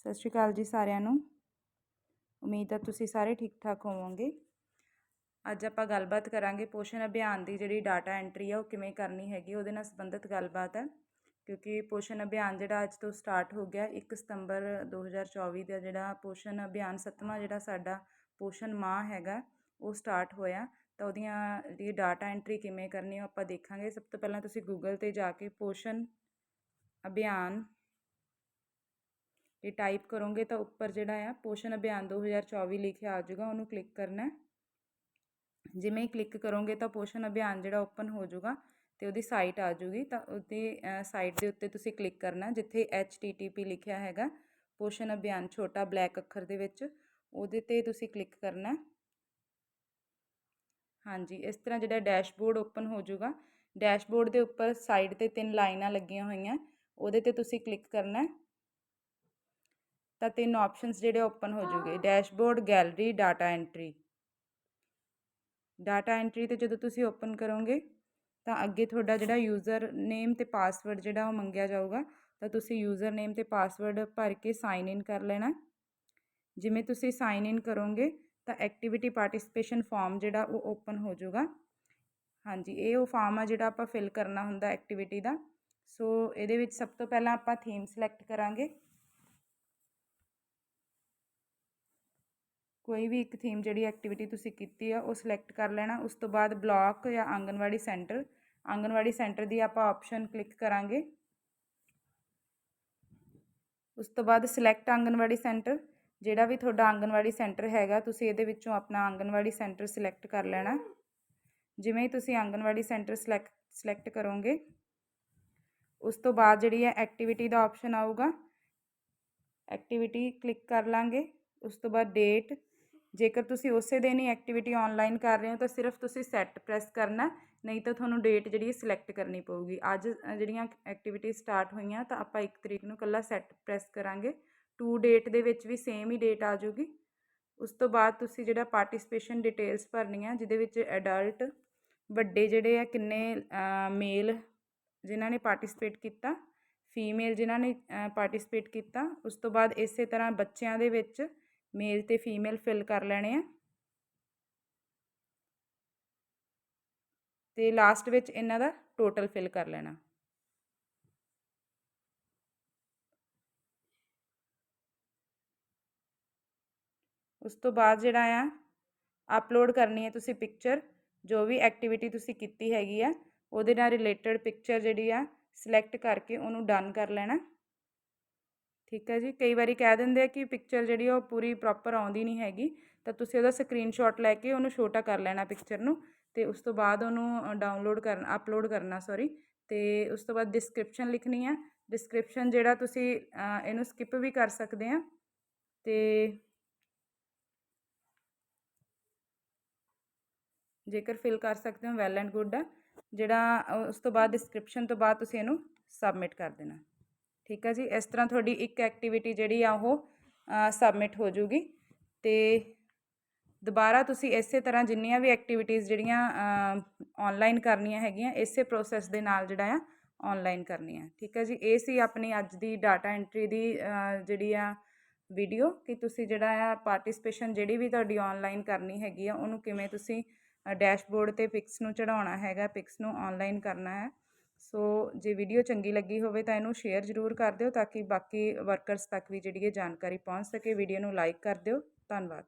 ਸਤਿ ਸ਼੍ਰੀ ਅਕਾਲ ਜੀ ਸਾਰਿਆਂ ਨੂੰ। ਉਮੀਦ ਹੈ ਤੁਸੀਂ ਸਾਰੇ ਠੀਕ ਠਾਕ ਹੋਵੋਗੇ। ਅੱਜ ਆਪਾਂ ਗੱਲਬਾਤ ਕਰਾਂਗੇ ਪੋਸ਼ਣ ਅਭਿਆਨ ਦੀ ਜਿਹੜੀ ਡਾਟਾ ਐਂਟਰੀ ਆ ਉਹ ਕਿਵੇਂ ਕਰਨੀ ਹੈਗੀ, ਉਹਦੇ ਨਾਲ ਸੰਬੰਧਿਤ ਗੱਲਬਾਤ ਹੈ। ਕਿਉਂਕਿ ਪੋਸ਼ਣ ਅਭਿਆਨ ਜਿਹੜਾ ਅੱਜ ਤੋਂ ਸਟਾਰਟ ਹੋ ਗਿਆ 1 ਸਤੰਬਰ 2024 ਦਾ ਜਿਹੜਾ ਪੋਸ਼ਣ ਅਭਿਆਨ, ਸੱਤਵਾਂ ਜਿਹੜਾ ਸਾਡਾ ਪੋਸ਼ਣ ਮਾਹ ਹੈਗਾ, ਉਹ ਸਟਾਰਟ ਹੋਇਆ। ਤਾਂ ਉਹਦੀਆਂ ਜਿਹੜੀ ਡਾਟਾ ਐਂਟਰੀ ਕਿਵੇਂ ਕਰਨੀ ਉਹ ਆਪਾਂ ਦੇਖਾਂਗੇ। ਸਭ ਤੋਂ ਪਹਿਲਾਂ ਤੁਸੀਂ ਗੂਗਲ ਤੇ ਜਾ ਕੇ ਪੋਸ਼ਣ ਅਭਿਆਨ ਇਹ ਟਾਈਪ ਕਰੋਗੇ ਤਾਂ ਉੱਪਰ ਜਿਹੜਾ ਆ ਪੋਸ਼ਣ ਅਭਿਆਨ 2024 ਲਿਖਿਆ ਆ ਜਾਊਗਾ, ਉਹਨੂੰ ਕਲਿੱਕ ਕਰਨਾ ਜਿਵੇਂ ਹੀ ਕਲਿੱਕ ਕਰੋਗੇ ਤਾਂ ਪੋਸ਼ਣ ਅਭਿਆਨ ਜਿਹੜਾ ਓਪਨ ਹੋ ਜਾਊਗਾ ਤੇ ਉਹਦੀ ਸਾਈਟ ਆ ਜਾਊਗੀ, ਤਾਂ ਉਹਦੀ ਸਾਈਟ ਦੇ ਉੱਤੇ ਤੁਸੀਂ ਕਲਿੱਕ ਕਰਨਾ ਜਿੱਥੇ http ਲਿਖਿਆ ਹੈਗਾ ਪੋਸ਼ਣ ਅਭਿਆਨ ਛੋਟਾ ਬਲੈਕ ਅੱਖਰ ਦੇ ਵਿੱਚ, ਉਹਦੇ ਤੇ ਤੁਸੀਂ ਕਲਿੱਕ ਕਰਨਾ ਹਾਂਜੀ, ਇਸ ਤਰ੍ਹਾਂ ਜਿਹੜਾ ਡੈਸ਼ਬੋਰਡ ਓਪਨ ਹੋ ਜਾਊਗਾ ਡੈਸ਼ਬੋਰਡ ਦੇ ਉੱਪਰ ਸਾਈਡ ਤੇ ਤਿੰਨ ਲਾਈਨਾਂ ਲੱਗੀਆਂ ਹੋਈਆਂ, ਉਹਦੇ ਤੇ ਤੁਸੀਂ ਕਲਿੱਕ ਕਰਨਾ ਤਾਂ ਤਿੰਨ ਆਪਸ਼ਨਸ ਜਿਹੜੇ ਓਪਨ ਹੋ ਜੂਗੇ dashboard gallery data entry data entry ਤੇ ਜਦੋਂ ਤੁਸੀਂ ਓਪਨ ਕਰੋਗੇ ਤਾਂ ਅੱਗੇ ਤੁਹਾਡਾ ਜਿਹੜਾ ਯੂਜ਼ਰ ਨੇਮ ਤੇ ਪਾਸਵਰਡ ਜਿਹੜਾ ਉਹ ਮੰਗਿਆ ਜਾਊਗਾ ਤਾਂ ਤੁਸੀਂ ਯੂਜ਼ਰ ਨੇਮ ਤੇ ਪਾਸਵਰਡ ਭਰ ਕੇ ਸਾਈਨ ਇਨ ਕਰ ਲੈਣਾ। ਜਿਵੇਂ ਤੁਸੀਂ ਸਾਈਨ ਇਨ ਕਰੋਗੇ ਤਾਂ ਐਕਟੀਵਿਟੀ ਪਾਰਟਿਸਿਪੇਸ਼ਨ ਫਾਰਮ ਜਿਹੜਾ ਉਹ ਓਪਨ ਹੋ ਜਾਊਗਾ। ਹਾਂਜੀ ਇਹ ਉਹ ਫਾਰਮ ਆ ਜਿਹੜਾ ਆਪਾਂ ਫਿਲ ਕਰਨਾ ਹੁੰਦਾ ਐਕਟੀਵਿਟੀ ਦਾ। ਸੋ ਇਹਦੇ ਵਿੱਚ ਸਭ ਤੋਂ ਪਹਿਲਾਂ ਆਪਾਂ ਥੀਮ ਸਿਲੈਕਟ ਕਰਾਂਗੇ। ਕੋਈ ਵੀ ਇੱਕ ਥੀਮ ਜਿਹੜੀ ਐਕਟੀਵਿਟੀ ਤੁਸੀਂ ਕੀਤੀ ਆ, ਉਹ ਸਿਲੈਕਟ ਕਰ ਲੈਣਾ। ਉਸ ਤੋਂ ਬਾਅਦ ਬਲਾਕ ਜਾਂ ਆਂਗਨਵਾੜੀ ਸੈਂਟਰ ਆਂਗਨਵਾੜੀ ਸੈਂਟਰ ਦੀ ਆਪਾਂ ਆਪਸ਼ਨ ਕਲਿੱਕ ਕਰਾਂਗੇ। ਉਸ ਤੋਂ ਬਾਅਦ ਸਿਲੈਕਟ ਆਂਗਨਵਾੜੀ ਸੈਂਟਰ ਜਿਹੜਾ ਵੀ ਤੁਹਾਡਾ ਆਂਗਨਵਾੜੀ ਸੈਂਟਰ ਹੈਗਾ, ਤੁਸੀਂ ਇਹਦੇ ਵਿੱਚੋਂ ਆਪਣਾ ਆਂਗਨਵਾੜੀ ਸੈਂਟਰ ਸਿਲੈਕਟ ਕਰ ਲੈਣਾ। ਜਿਵੇਂ ਹੀ ਤੁਸੀਂ ਆਂਗਨਵਾੜੀ ਸੈਂਟਰ ਸਿਲੈਕਟ ਸਿਲੈਕਟ ਕਰੋਗੇ, ਉਸ ਤੋਂ ਬਾਅਦ ਜਿਹੜੀ ਹੈ ਐਕਟੀਵਿਟੀ ਦਾ ਆਪਸ਼ਨ ਆਊਗਾ। ਐਕਟੀਵਿਟੀ ਕਲਿੱਕ ਕਰ ਲਾਂਗੇ। ਉਸ ਤੋਂ ਬਾਅਦ ਡੇਟ ਜੇਕਰ ਤੁਸੀਂ ਉਸੇ ਦਿਨ ਹੀ ਐਕਟੀਵਿਟੀ ਆਨਲਾਈਨ ਕਰ ਰਹੇ ਹੋ, ਤਾਂ ਸਿਰਫ ਤੁਸੀਂ ਸੈੱਟ ਪ੍ਰੈਸ ਕਰਨਾ, ਨਹੀਂ ਤਾਂ ਤੁਹਾਨੂੰ ਡੇਟ ਜਿਹੜੀ ਸਿਲੈਕਟ ਕਰਨੀ ਪਊਗੀ। ਅੱਜ ਜਿਹੜੀਆਂ ਐਕਟੀਵਿਟੀ ਸਟਾਰਟ ਹੋਈਆਂ, ਤਾਂ ਆਪਾਂ 1 ਤਰੀਕ ਨੂੰ ਕੱਲਾ ਸੈੱਟ ਪ੍ਰੈਸ ਕਰਾਂਗੇ। ਟੂ ਡੇਟ ਦੇ ਵਿੱਚ ਵੀ ਸੇਮ ਹੀ ਡੇਟ ਆ ਜਾਊਗੀ। ਉਸ ਤੋਂ ਬਾਅਦ ਤੁਸੀਂ ਜਿਹੜਾ ਪਾਰਟਿਸਿਪੇਸ਼ਨ ਡਿਟੇਲਸ ਭਰਨੀਆਂ, ਜਿਹਦੇ ਵਿੱਚ ਐਡਲਟ ਵੱਡੇ ਜਿਹੜੇ ਆ, ਕਿੰਨੇ ਮੇਲ ਜਿਨ੍ਹਾਂ ਨੇ ਪਾਰਟਿਸਿਪੇਟ ਕੀਤਾ ਫੀਮੇਲ ਜਿਨ੍ਹਾਂ ਨੇ ਪਾਰਟਿਸਿਪੇਟ ਕੀਤਾ, ਉਸ ਤੋਂ ਬਾਅਦ ਇਸੇ ਤਰ੍ਹਾਂ ਬੱਚਿਆਂ ਦੇ ਵਿੱਚ ਮੇਲ ਤੇ ਫੀਮੇਲ ਫਿਲ ਕਰ ਲੈਣੇ ਆ। ਤੇ ਲਾਸਟ ਵਿੱਚ ਇਹਨਾਂ ਦਾ ਟੋਟਲ ਫਿਲ ਕਰ ਲੈਣਾ। ਉਸ ਤੋਂ ਬਾਅਦ ਜਿਹੜਾ ਆ ਅਪਲੋਡ ਕਰਨੀ ਹੈ ਤੁਸੀਂ ਪਿਕਚਰ ਜੋ ਵੀ ਐਕਟੀਵਿਟੀ ਤੁਸੀਂ ਕੀਤੀ ਹੈਗੀ ਆ, ਉਹਦੇ ਨਾਲ ਰਿਲੇਟਡ ਪਿਕਚਰ ਜਿਹੜੀ ਆ ਸਿਲੈਕਟ ਕਰਕੇ ਉਹਨੂੰ ਡਨ ਕਰ ਲੈਣਾ। ਠੀਕ ਹੈ ਜੀ। ਕਈ ਵਾਰੀ ਕਹਿ ਦਿੰਦੇ ਆ ਕਿ ਪਿਕਚਰ ਜਿਹੜੀ ਉਹ ਪੂਰੀ ਪ੍ਰੋਪਰ ਆਉਂਦੀ ਨਹੀਂ ਹੈਗੀ। ਤਾਂ ਤੁਸੀਂ ਉਹਦਾ ਸਕਰੀਨਸ਼ਾਟ ਲੈ ਕੇ ਉਹਨੂੰ ਛੋਟਾ ਕਰ ਲੈਣਾ ਪਿਕਚਰ ਨੂੰ ਤੇ ਉਸ ਤੋਂ ਬਾਅਦ ਉਹਨੂੰ ਡਾਊਨਲੋਡ ਕਰਨਾ ਅਪਲੋਡ ਕਰਨਾ ਸੌਰੀ ਤੇ ਉਸ ਤੋਂ ਬਾਅਦ ਡਿਸਕ੍ਰਿਪਸ਼ਨ ਲਿਖਣੀ ਆ। ਡਿਸਕ੍ਰਿਪਸ਼ਨ ਜਿਹੜਾ ਤੁਸੀਂ ਇਹਨੂੰ ਸਕਿਪ ਵੀ ਕਰ ਸਕਦੇ ਆ ਤੇ ਜੇਕਰ ਫਿਲ ਕਰ ਸਕਦੇ ਹੋ ਵੈਲ ਐਂਡ ਗੁੱਡ ਆ। ਜਿਹੜਾ ਉਸ ਤੋਂ ਬਾਅਦ ਡਿਸਕ੍ਰਿਪਸ਼ਨ ਤੋਂ ਬਾਅਦ ਤੁਸੀਂ ਇਹਨੂੰ ਸਬਮਿਟ ਕਰ ਦੇਣਾ। ਠੀਕ ਹੈ ਜੀ, ਇਸ ਤਰ੍ਹਾਂ ਤੁਹਾਡੀ ਇੱਕ ਐਕਟੀਵਿਟੀ ਜਿਹੜੀ ਆ ਉਹ ਸਬਮਿਟ ਹੋ ਜੂਗੀ। ਤੇ ਦੁਬਾਰਾ ਤੁਸੀਂ ਇਸੇ ਤਰ੍ਹਾਂ ਜਿੰਨੀਆਂ ਵੀ ਐਕਟੀਵਿਟੀਜ਼ ਜਿਹੜੀਆਂ ਆਨਲਾਈਨ ਕਰਨੀਆਂ ਹੈਗੀਆਂ, ਇਸੇ ਪ੍ਰੋਸੈਸ ਦੇ ਨਾਲ ਜਿਹੜਾ ਆ ਆਨਲਾਈਨ ਕਰਨੀਆਂ। ਠੀਕ ਹੈ ਜੀ, ਇਹ ਸੀ ਆਪਣੀ ਅੱਜ ਦੀ ਡਾਟਾ ਐਂਟਰੀ ਦੀ ਜਿਹੜੀ ਆ ਵੀਡੀਓ ਕਿ ਤੁਸੀਂ ਜਿਹੜਾ ਆ ਪਾਰਟਿਸਿਪੇਸ਼ਨ ਜਿਹੜੀ ਵੀ ਤੁਹਾਡੀ ਆਨਲਾਈਨ ਕਰਨੀ ਹੈਗੀ ਆ, ਉਹਨੂੰ ਕਿਵੇਂ ਤੁਸੀਂ ਡੈਸ਼ਬੋਰਡ ਤੇ ਪਿਕਸ ਨੂੰ ਚੜਾਉਣਾ ਹੈਗਾ ਪਿਕਸ ਨੂੰ ਆਨਲਾਈਨ ਕਰਨਾ ਹੈ। ਸੋ ਜੇ ਵੀਡੀਓ ਚੰਗੀ ਲੱਗੀ ਹੋਵੇ ਤਾਂ ਇਹਨੂੰ ਸ਼ੇਅਰ ਜ਼ਰੂਰ ਕਰ ਦਿਓ ਤਾਂ ਕਿ ਬਾਕੀ ਵਰਕਰਸ ਤੱਕ ਵੀ ਜਿਹੜੀ ਇਹ ਜਾਣਕਾਰੀ ਪਹੁੰਚ ਸਕੇ। ਵੀਡੀਓ ਨੂੰ ਲਾਈਕ ਕਰ ਦਿਓ। ਧੰਨਵਾਦ।